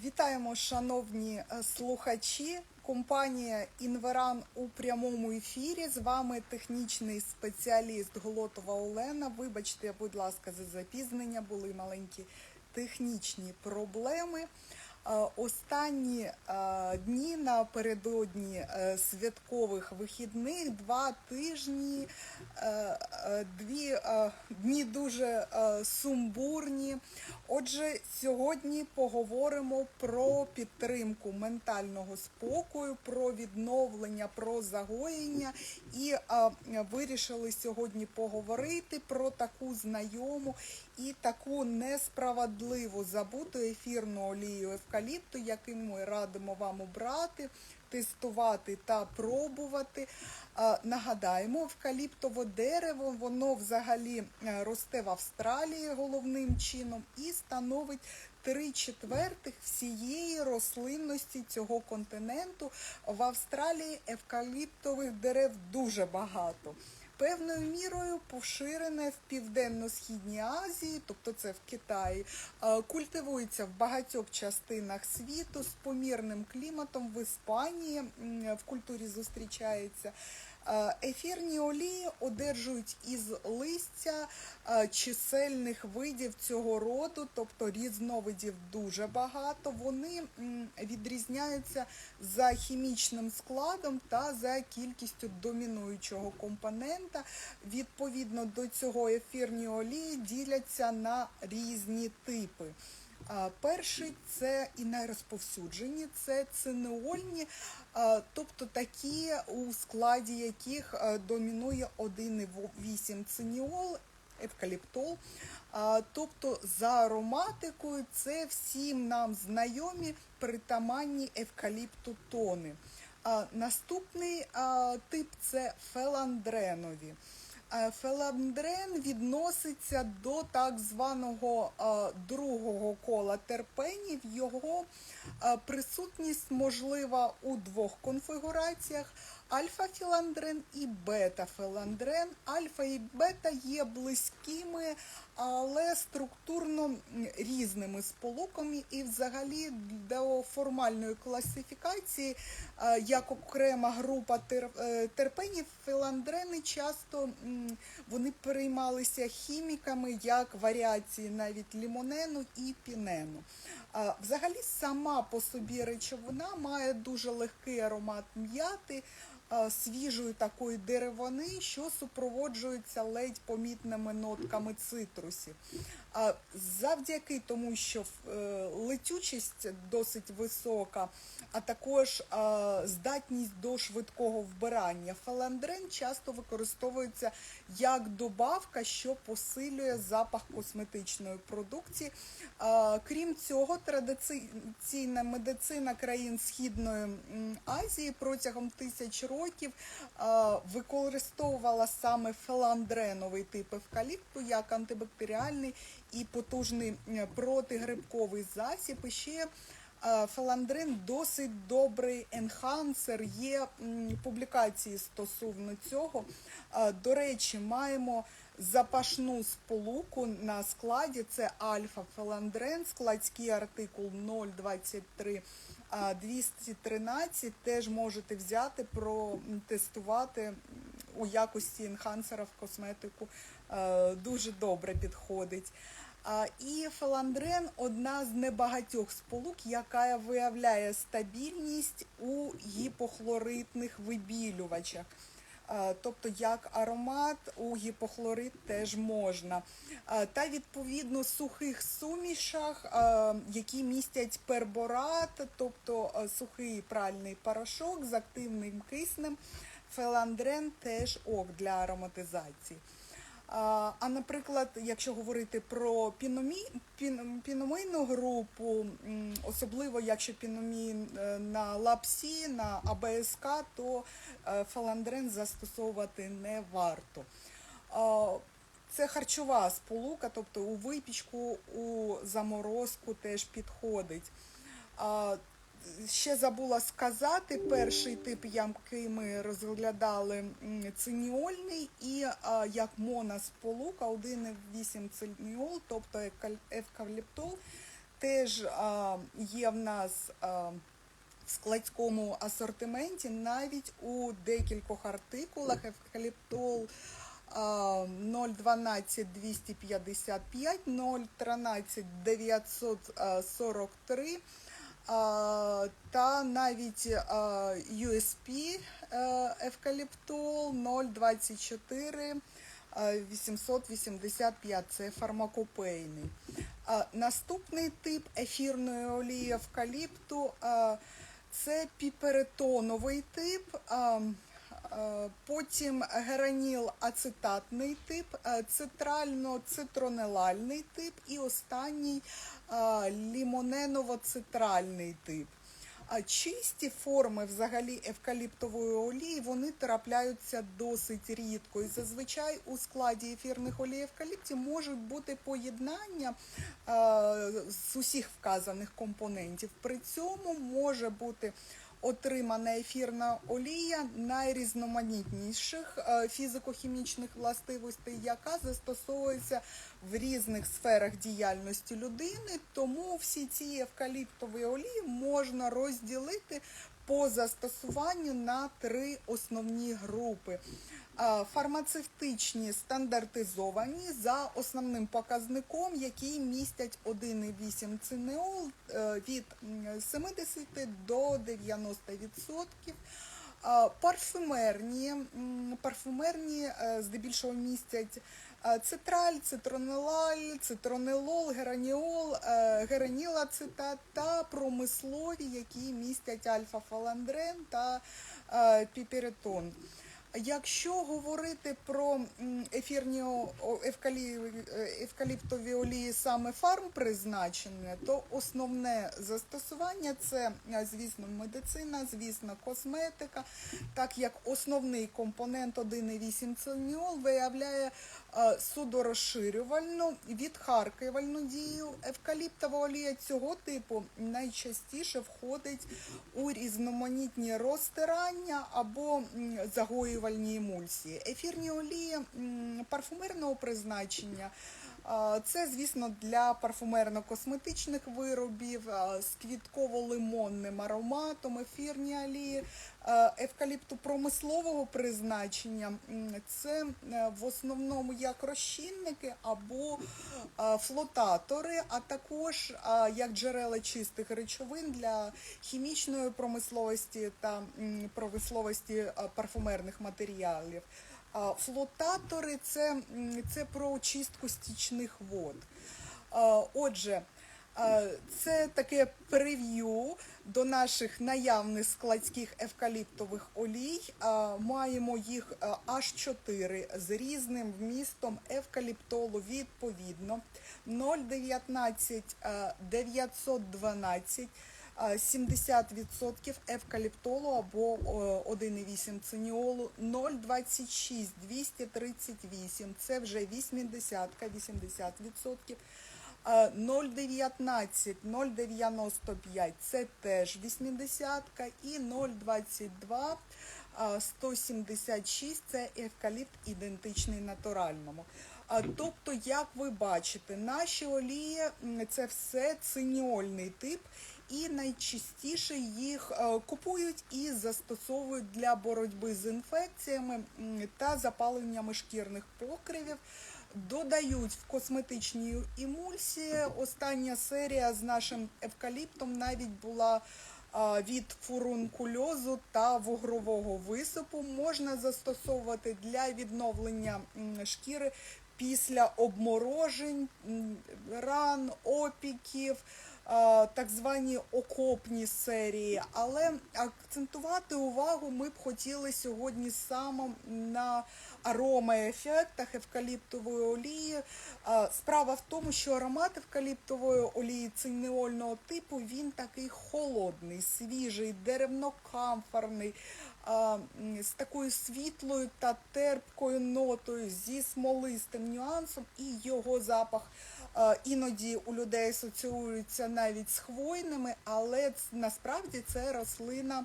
Вітаємо, шановні е, слухачі. Компанія Інверан у прямому ефірі. З вами технічний спеціаліст Голотова Олена. Вибачте, будь ласка, за запізнення. Були маленькі технічні проблеми. Е, Останні е, дні напередодні святкових вихідних, два тижні, дві е, дні дуже е, сумбурні. Отже, сьогодні поговоримо про підтримку ментального спокою, про відновлення, про загоєння. І вирішили сьогодні поговорити про таку знайому і таку несправедливо забуту ефірну олію евкаліпту, яку ми радимо вам обрати. Тестувати та пробувати. Нагадаємо, евкаліптове дерево, воно взагалі е, росте в Австралії головним чином і становить три четвертих всієї рослинності цього континенту. В Австралії евкаліптових дерев дуже багато. Певною мірою поширене в південно-східній Азії, тобто це в Китаї, е, культивується в багатьох частинах світу з помірним кліматом в Іспанії в культурі зустрічається. Е, Ефірні олії одержують із листя е, чисельних видів цього роду, тобто різновидів дуже багато. Вони відрізняються за хімічним складом та за кількістю домінуючого компонента. Відповідно до цього ефірні олії діляться на різні типи. Перший це і найрозповсюджені, це цинеольні, тобто такі, у складі яких домінує 1,8 циніол, евкаліптол. Тобто за ароматикою це всім нам знайомі притаманні евкаліпту тони. Наступний тип це феландренові. Е, Феландрен відноситься до так званого е, другого кола терпенів. Його е, присутність можлива у двох конфігураціях: альфа-філандрен і бета-філандрен. Альфа і бета є близькими, але структурно різними сполуками, і взагалі до формальної класифікації, е, як окрема група е, терпенів, філандрени часто вони переймалися хіміками як варіації навіть лімонену і пінену. Взагалі сама по собі речовина має дуже легкий аромат м'яти, свіжої такої деревини, що супроводжується ледь помітними нотками цитрусів. Завдяки тому, що е, летючість досить висока, а також здатність до швидкого вбирання. Фаландрен часто використовується як добавка, що посилює запах косметичної продукції. Крім цього, традиційна медицина країн Східної Азії протягом тисяч років а, використовувала саме феландреновий тип евкаліпту як антибактеріальний і потужний протигрибковий засіб. І ще е, фаландрин досить добрий енхансер. Є публікації стосовно цього. Е, До речі, маємо запашну сполуку на складі. Це альфа-фаландрен, складський артикул 023. А 213 теж можете взяти, протестувати у якості енхансера в косметику. Е, Дуже добре підходить. І фаландрен одна з небагатьох сполук, яка виявляє стабільність у гіпохлоритних вибілювачах. А, Тобто як аромат у гіпохлорид теж можна. Та відповідно сухих сумішах, які містять перборат, тобто сухий пральний порошок з активним киснем, феландрен теж ок для ароматизації. А, наприклад, якщо говорити про піномі, пін, піномийну групу, особливо якщо піномін е, на лапсі, на АБСК, то е, фаландрен застосовувати не варто. Це харчова сполука, тобто у випічку, у заморозку теж підходить. Ще забула сказати, перший тип, який ми розглядали, циніольний і а, як моносполука 1,8 циніол, тобто евкаліптол, теж а, є в нас а, в складському асортименті навіть у декількох артикулах. Евкаліптол а, 012 255, 013 943 а, та навіть USP евкаліптол 024 а, 885 це фармакопейний. Наступний тип ефірної олії евкаліпту це піперетоновий тип. А, Потім гераніл ацетатний тип, а, цитрально-цитронелальний тип і останній лімоненово-цитральний тип. Чисті форми взагалі евкаліптової олії вони трапляються досить рідко. І зазвичай у складі ефірних олій евкаліпті можуть бути поєднання е, з усіх вказаних компонентів. При цьому може бути отримана ефірна олія найрізноманітніших е, фізико-хімічних властивостей, яка застосовується в різних сферах діяльності людини. Тому всі ці евкаліптові олії можна розділити по застосуванню на три основні групи. Фармацевтичні стандартизовані за основним показником, який містять 1,8 цинеол е, від 70 до 90%. Парфюмерні, парфюмерні е, здебільшого містять цитраль, цитронелаль, цитронелол, гераніол, гераніла, геранілацетат та промислові, які містять альфа-фаландрен та е, піперетон. Якщо говорити про ефірні е, евкаліптові олії саме фарм призначення, то основне застосування це, е, звісно, медицина, звісно, косметика, так як основний компонент 1,8 циніол виявляє е, судорозширювальну, відхаркувальну дію. Евкаліптова олія цього типу найчастіше входить у різноманітні розтирання або м, загоювальні емульсії. Ефірні олії парфумерного призначення. Це, звісно, для парфумерно-косметичних виробів з квітково-лимонним ароматом, ефірні олії, евкаліпту промислового призначення. Це е, в основному як розчинники або флотатори, а також як джерела чистих речовин для хімічної промисловості та промисловості парфумерних матеріалів. Флотатори це, це про очистку стічних вод. Отже, це таке прев'ю до наших наявних складських евкаліптових олій. Маємо їх аж 4 з різним вмістом евкаліптолу відповідно 0,19 а, 912 70% евкаліптолу або о, 1,8 циніолу, 0,26 238, це вже 80 80%. А, 0,19 0,95 це теж 80 і 0,22. 176 це евкаліпт ідентичний натуральному. Тобто, як ви бачите, наші олії це все циніольний тип, і найчастіше їх е, купують і застосовують для боротьби з інфекціями та запаленнями шкірних покривів. Додають в косметичні емульсії. Остання серія з нашим евкаліптом навіть була від фурункульозу та вугрового висипу. Можна застосовувати для відновлення шкіри після обморожень, ран, опіків. Так звані окопні серії, але акцентувати увагу ми б хотіли сьогодні саме на аромаефектах евкаліптової олії. Справа в тому, що аромат евкаліптової олії цинеольного типу він такий холодний, свіжий, деревно-камфорний, з такою світлою та терпкою нотою, зі смолистим нюансом, і його запах іноді у людей асоціюється навіть з хвойними, але насправді це рослина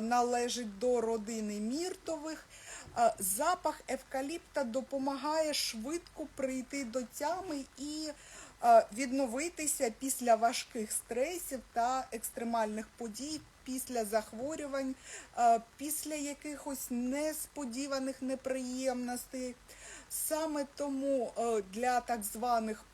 належить до родини міртових. А, Запах евкаліпта допомагає швидко прийти до тями і е, відновитися після важких стресів та екстремальних подій, після захворювань, е, після якихось несподіваних неприємностей. Саме тому е, для так званих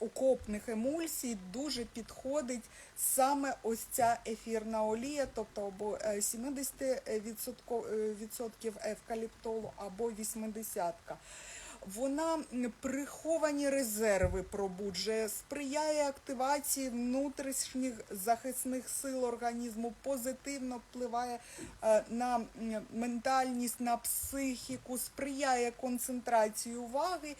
окопних емульсій дуже підходить саме ось ця ефірна олія, тобто або е, 70% відсотків евкаліптолу, або 80%. Вона приховані резерви пробуджує, сприяє активації внутрішніх захисних сил організму, позитивно впливає е, на ментальність, на психіку, сприяє концентрації уваги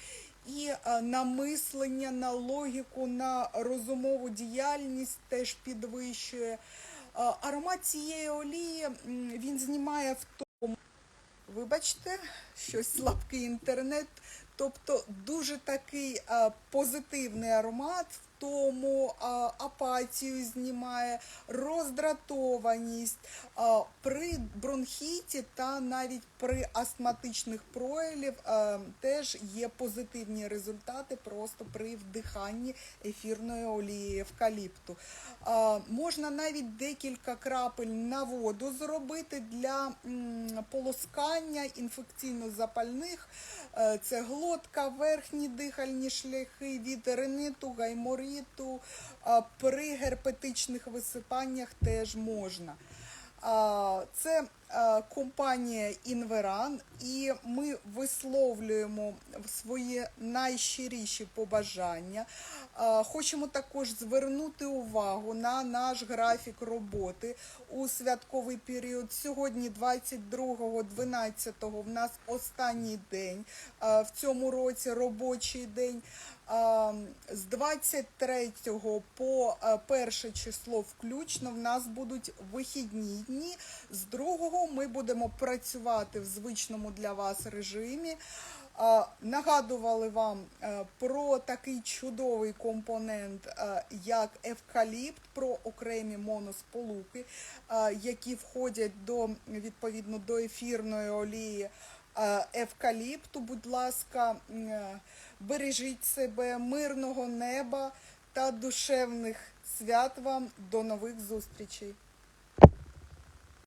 і е, на мислення, на логіку, на розумову діяльність теж підвищує. Е, Аромат цієї олії він знімає в тому. Вибачте, щось слабкий інтернет. Тобто дуже такий позитивний аромат, тому апатію знімає, роздратованість при бронхіті та навіть при астматичних проявів теж є позитивні результати просто при вдиханні ефірної олії евкаліпту. Можна навіть декілька крапель на воду зробити для полоскання інфекційно-запальних. Е, Це глотка, верхні дихальні шляхи від риниту, гаймориту. При герпетичних висипаннях теж можна. Це компанія Інверан, і ми висловлюємо свої найщиріші побажання. Хочемо також звернути увагу на наш графік роботи у святковий період. Сьогодні, 22.12, в нас останній день в цьому році робочий день. З 23 по е, перше число включно в нас будуть вихідні дні. З 2 ми будемо працювати в звичному для вас режимі. Нагадували вам е, про такий чудовий компонент, е, як евкаліпт, про окремі моносполуки, е, які входять до відповідно до ефірної олії евкаліпту. Будь ласка, бережіть себе, мирного неба та душевних свят вам. До нових зустрічей.